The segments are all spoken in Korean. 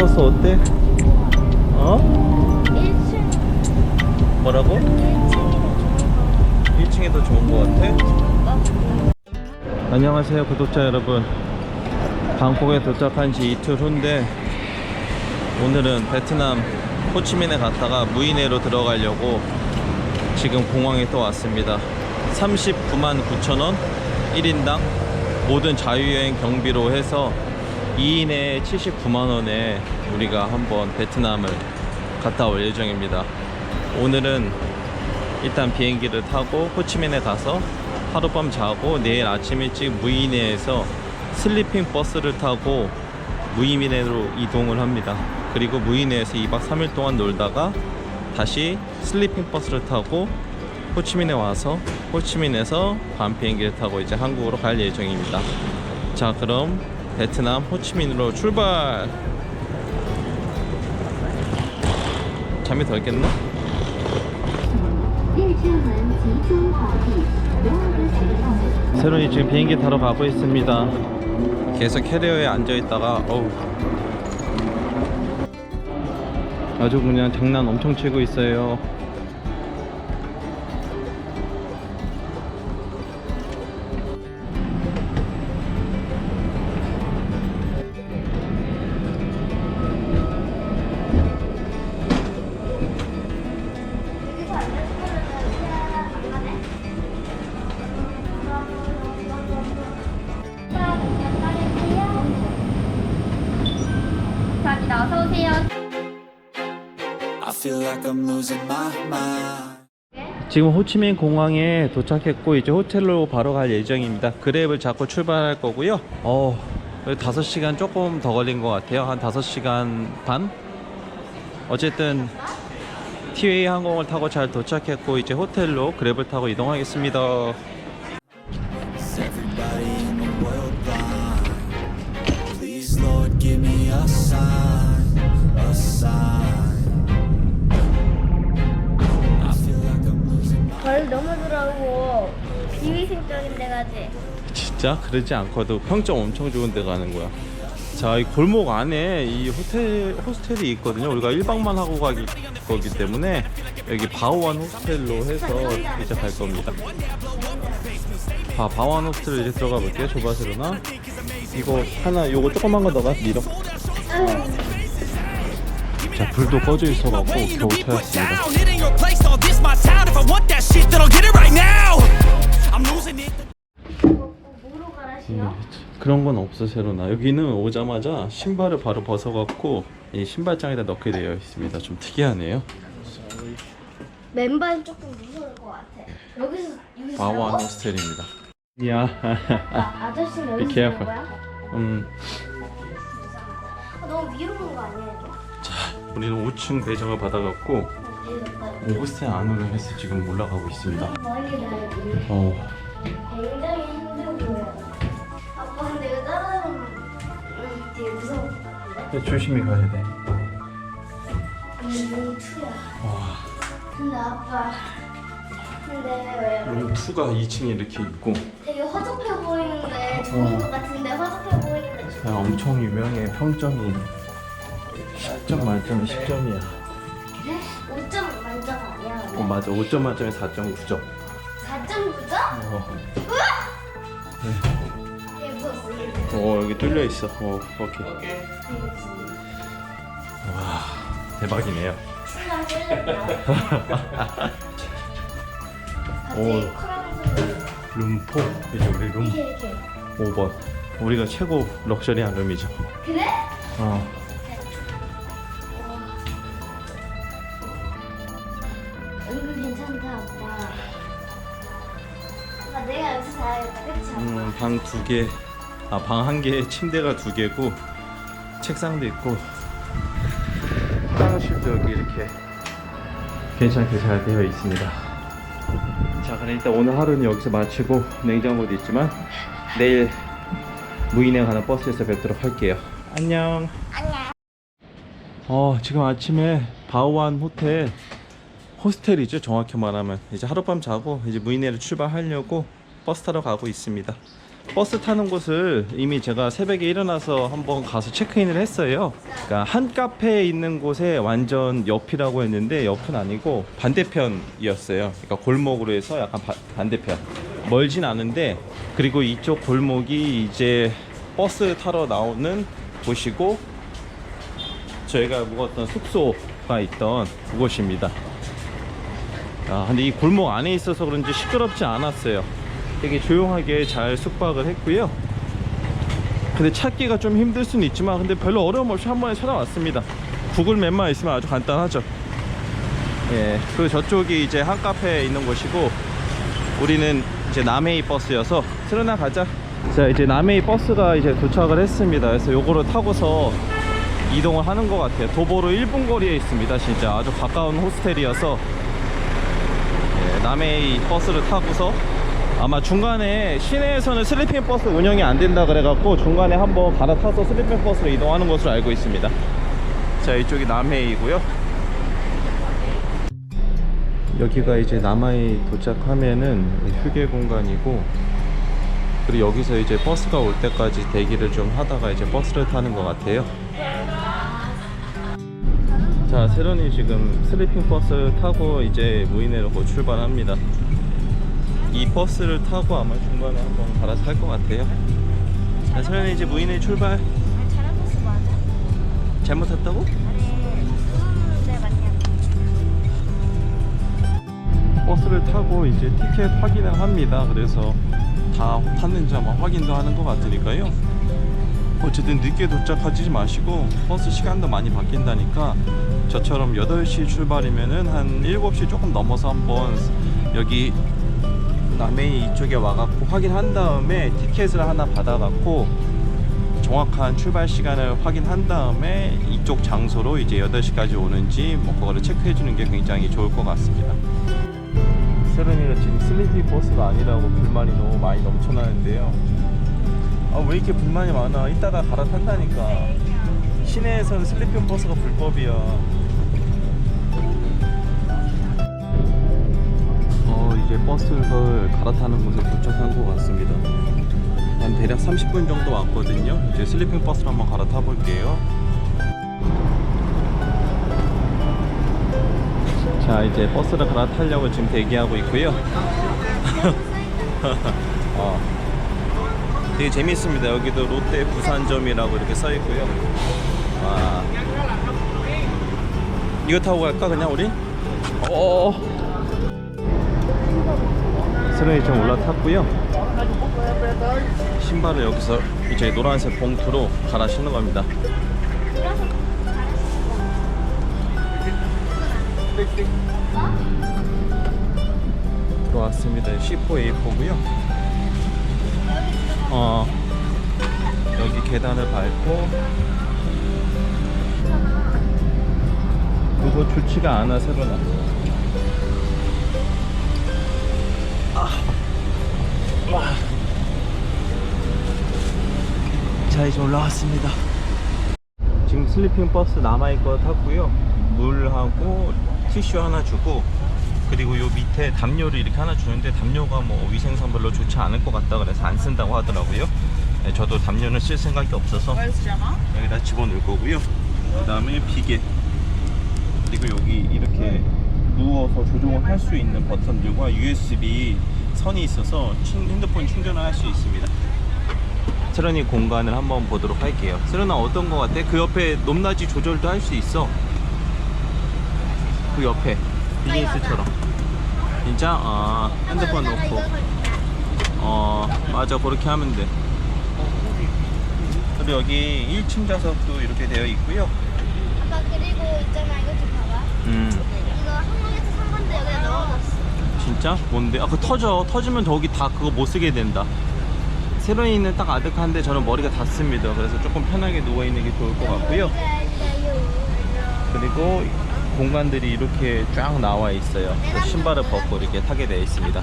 버스 어때? 어? 1층, 뭐라고? 1층이 더 좋은 거 1층이 더 좋은 것 같아? 안녕하세요 구독자 여러분 방콕에 도착한 지 이틀 후인데 오늘은 베트남 호치민에 갔다가 무이네로 들어가려고 지금 공항에 또 왔습니다 39만 9천원 1인당 모든 자유여행 경비로 해서 2인에 79만원에 우리가 한번 베트남을 갔다 올 예정입니다 오늘은 일단 비행기를 타고 호치민에 가서 하룻밤 자고 내일 아침 일찍 무이네에서 슬리핑 버스를 타고 무이네로 이동을 합니다. 그리고 무이네에서 2박 3일 동안 놀다가 다시 슬리핑 버스를 타고 호치민에 와서 호치민에서 밤 비행기를 타고 이제 한국으로 갈 예정입니다. 자, 그럼 베트남 호치민으로 출발. 잠이 덜 깼나? 새로이 지금 비행기 타러 가고 있습니다. 계속 캐리어에 앉아있다가 어우. 아주 그냥 장난 엄청 치고 있어요. 지금 호치민 공항에 도착했고 이제 호텔로 바로 갈 예정입니다. 그랩을 잡고 출발할 거고요. 어, 5시간 조금 더 걸린 것 같아요. 한 5시간 반? 어쨌든 티웨이 항공을 타고 잘 도착했고 이제 호텔로 그랩을 타고 이동하겠습니다. 들어오고 비위생적인 데 가지. 진짜 그러지 않고도 평점 엄청 좋은 데 가는 거야. 자, 이 골목 안에 이 호텔 호스텔이 있거든요. 우리가 1박만 하고 가기 거기 때문에 여기 바오완 호스텔로 해서 이제 갈 겁니다. 바 바오완 호스텔 이제 들어가 볼게요. 조바스로나 이거 하나 요거 조그만 거 넣어가 밀어. 자, 불도 꺼져 있어 갖고 겨우 찾았습니다. If I want that shit, then I'll get it right now. I'm losing it. 뭐로 싫어? 그런 건 없어 새로나 여기는 오자마자 신발을 바로 벗어갖고 이 신발장에다 넣게 되어 있습니다 좀 특이하네요 맨발 조금 무서울 것 같아. 여기서 여기서 자고? 호스텔입니다 야 아, 아저씨는 Be 여기서. 자는 거야? 음, 아, 너무 위로 온거 아니야 이거? 우리는 5층 배정을 받아갖고 호스텔 안으로 해서 지금 올라가고 있습니다 멀리. 어, 굉장히 보여. 아빠 근데 이거 따라가면 음, 되게 무서워. 네, 조심히 가야 돼 음, 투야. 와, 근데 아빠 근데 왜 룸 2가 2층에 이렇게 있고 되게 허접해 보이는데 좋은 어. 것 같은데 허접해 보이는데 좋 야, 엄청 유명해 평점이 10점 만점에 10점이야 맞아 5점 만점에 4.9점 4.9점? 어. 되게 무서웠어. 어 여기 뚫려 있어. 어 오케이. 와 대박이네요. 끌렸다. 오. 오. 룸포 이제 우리 룸 이게 이렇게. 5번. 우리가 최고 럭셔리한 룸이죠. 그래? 어. 방 두 개. 아 방 한 개에 침대가 두 개고 책상도 있고 화장실도 여기 이렇게 괜찮게 잘 되어 있습니다. 자, 그럼 일단 오늘 하루는 여기서 마치고 냉장고도 있지만 내일 무인에 가는 버스에서 뵙도록 할게요. 안녕. 안녕. 어, 지금 아침에 바오완 호텔 호스텔이죠. 정확히 말하면 이제 하룻밤 자고 이제 무인에를 출발하려고 버스 타러 가고 있습니다. 버스 타는 곳을 이미 제가 새벽에 일어나서 한번 가서 체크인을 했어요. 그러니까 한 카페에 있는 곳에 완전 옆이라고 했는데 옆은 아니고 반대편이었어요. 그러니까 골목으로 해서 약간 바- 반대편. 멀진 않은데 그리고 이쪽 골목이 이제 버스 타러 나오는 곳이고 저희가 묵었던 숙소가 있던 그곳입니다. 아, 근데 이 골목 안에 있어서 그런지 시끄럽지 않았어요. 되게 조용하게 잘 숙박을 했고요. 근데 찾기가 좀 힘들 수는 있지만 근데 별로 어려움 없이 한 번에 찾아왔습니다. 구글 맵만 있으면 아주 간단하죠. 예. 그리고 저쪽이 이제 한 카페에 있는 곳이고 우리는 이제 남해이 버스여서 트르나 가자. 자 이제 남해이 버스가 이제 도착을 했습니다. 그래서 요거를 타고서 이동을 하는 것 같아요. 도보로 1분 거리에 있습니다. 진짜 아주 가까운 호스텔이어서 예, 남해이 버스를 타고서 아마 중간에 시내에서는 슬리핑 버스 운영이 안 된다 그래갖고 중간에 한번 갈아타서 슬리핑 버스로 이동하는 것으로 알고 있습니다. 자 이쪽이 남해이고요. 여기가 이제 남해이 도착하면은 휴게 공간이고 그리고 여기서 이제 버스가 올 때까지 대기를 좀 하다가 이제 버스를 타는 것 같아요. 자, 세련이 지금 슬리핑 버스 타고 이제 무인회로 곧 출발합니다. 이 버스를 타고 아마 중간에 한번 갈아서 탈것 같아요. 자, 세련이 이제 무인회 출발. 잘한 코스 맞아? 잘못 탔다고? 아니, 맞냐. 버스를 타고 이제 티켓 확인을 합니다. 그래서 다 탔는지 아마 확인도 하는 것 같으니까요. 어쨌든 늦게 도착하지 마시고 버스 시간도 많이 바뀐다니까 저처럼 8시 출발이면은 한 7시 조금 넘어서 한번 여기 남해이 이쪽에 와갖고 확인한 다음에 티켓을 하나 받아갖고 정확한 출발 시간을 확인한 다음에 이쪽 장소로 이제 8시까지 오는지 뭐 그거를 체크해 주는 게 굉장히 좋을 것 같습니다. 세련이가 지금 슬리피 버스가 아니라고 불만이 너무 많이 넘쳐나는데요. 아 왜 이렇게 불만이 많아? 이따가 갈아탄다니까. 시내에서는 슬리핑 버스가 불법이야. 이제 버스를 갈아타는 곳에 도착한 것 같습니다. 한 대략 30분 정도 왔거든요. 이제 슬리핑 버스를 한번 갈아타 볼게요. 자 이제 버스를 갈아타려고 지금 대기하고 있고요. 어. 되게 재밌습니다. 여기도 롯데 부산점이라고 이렇게 써 있고요. 와. 이거 타고 갈까 그냥 우리? 어. 스레이 좀 올라탔고요. 신발을 여기서 이제 노란색 봉투로 갈아 신는 겁니다. 들어왔습니다. C4A4고요. 어 여기 계단을 밟고 그거 좋지가 않아 새로 나. 자 이제 올라왔습니다. 지금 슬리핑 버스 남아있 거 탔고요. 물하고 티슈 하나 주고 그리고 요 밑에 담요를 이렇게 하나 주는데 담요가 뭐 위생상 별로 좋지 않을 것 같다 그래서 안 쓴다고 하더라고요. 네, 저도 담요는 쓸 생각이 없어서 여기다 집어넣을 거고요. 그 다음에 비계 그리고 여기 이렇게 누워서 조종을 할 수 있는 버튼들과 USB 선이 있어서 충- 핸드폰 충전을 할 수 있습니다. 세련이 공간을 한번 보도록 할게요. 세련아 어떤 거 같아? 그 옆에 높낮이 조절도 할 수 있어. 그 옆에 비즈니스처럼. 진짜? 아 핸드폰 놓고. 어 맞아 그렇게 하면 돼. 그리고 여기 1층 좌석도 이렇게 되어 있고요. 아빠 그리고 있잖아 이거 좀 봐봐. 음 이거 한국에서 산 건데 여기다 넣어놨어. 진짜? 뭔데? 아그 터져. 터지면 저기 다 그거 못 쓰게 된다. 세로이는 딱 아득한데 저는 머리가 닿습니다. 그래서 조금 편하게 누워 있는 게 좋을 것 같고요. 그리고 공간들이 이렇게 쫙 나와 있어요. 신발을 벗고 이렇게 타게 되어 있습니다.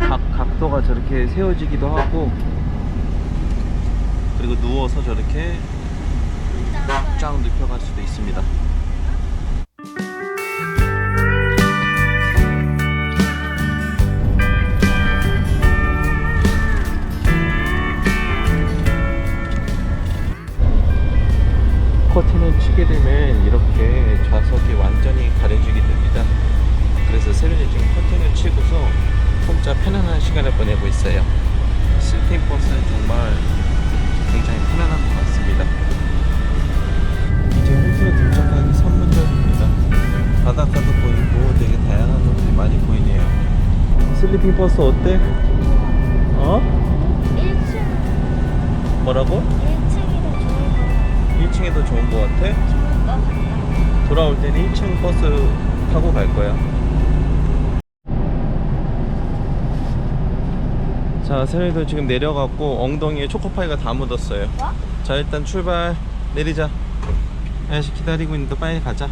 각 각도가 저렇게 세워지기도 하고 그리고 누워서 저렇게 쫙 눕혀갈 수도 있습니다. 치게 되면 이렇게 좌석이 완전히 가려지게 됩니다. 그래서 세련이 지금 커튼을 치고서 혼자 편안한 시간을 보내고 있어요. 슬핑 버스는 정말 굉장히 편안한 것 같습니다. 이제 호텔 도착하기 3분 전입니다. 바닷가도 보이고 되게 다양한 것들이 많이 보이네요. 슬리핑 버스 어때? 어? 1층 뭐라고? 1층이 더 좋은 1층이 더 좋은 것 같아? 돌아올 때는 1층 버스 타고 갈 거야. 자, 세련이도 지금 내려갔고 엉덩이에 초코파이가 다 묻었어요. 뭐? 자, 일단 출발 내리자. 아저씨 기다리고 있는데 빨리 가자.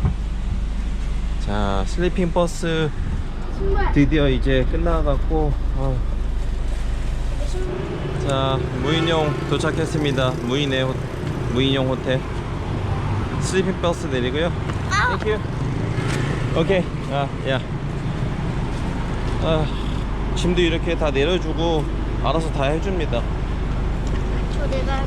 자, 슬리핑 버스. 드디어 이제 끝나갔고 어. 자 무인용 도착했습니다 무인의 호, 무인용 호텔. 슬리핑 버스 내리고요. 땡큐 오케이 아, 야. 아, 짐도 이렇게 다 내려주고 알아서 다 해줍니다. 저 내가.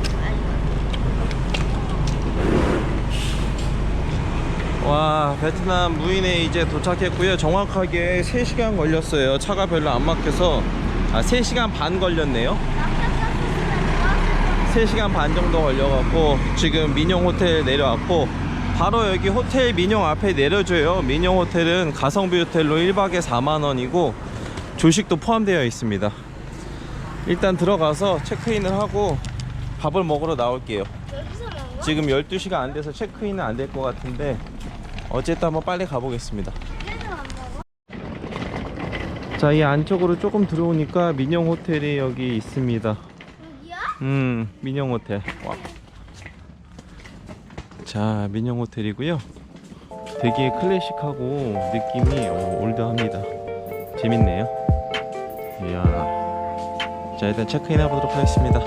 와 베트남 무인에 이제 도착했고요. 정확하게 3시간 걸렸어요. 차가 별로 안 막혀서. 아 3시간 반 걸렸네요 3시간 반 정도 걸려갖고 지금 민용 호텔 내려왔고 바로 여기 호텔 민용 앞에 내려줘요 민용 호텔은 가성비 호텔로 1박에 4만원이고 조식도 포함되어 있습니다 일단 들어가서 체크인을 하고 밥을 먹으러 나올게요? 지금 12시가 안 돼서 체크인은 안 될 것 같은데 어쨌든 한번 빨리 가보겠습니다? 자 이 안쪽으로 조금 들어오니까 민용 호텔이 여기 있습니다? 음 민용 호텔. 와. 자 민용 호텔이고요. 되게 클래식하고 느낌이 어, 올드합니다. 재밌네요. 이야. 자 일단 체크인 해보도록 하겠습니다